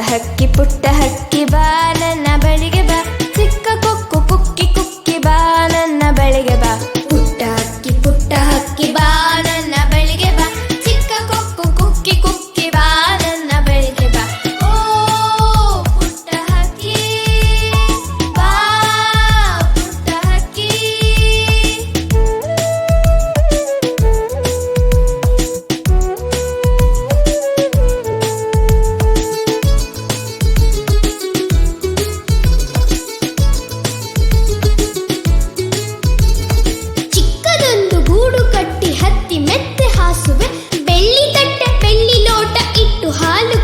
ಹಕ್ಕಿ ಪುಟ್ಟ ಹಕ್ಕಿ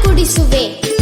ಕುಡಿಸುವೆ.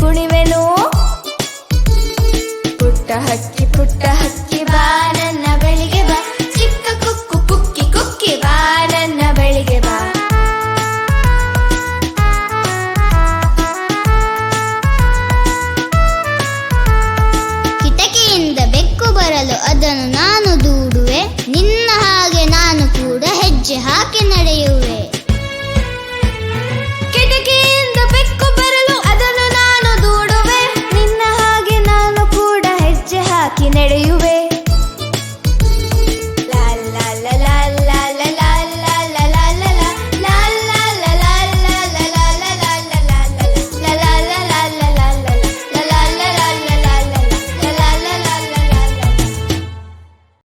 ಕುಣಿವೆನು ಪುಟ್ಟ ಹಕ್ಕಿ ಪುಟ್ಟ ಹಕ್ಕಿ. ನಡೆಯುವೆ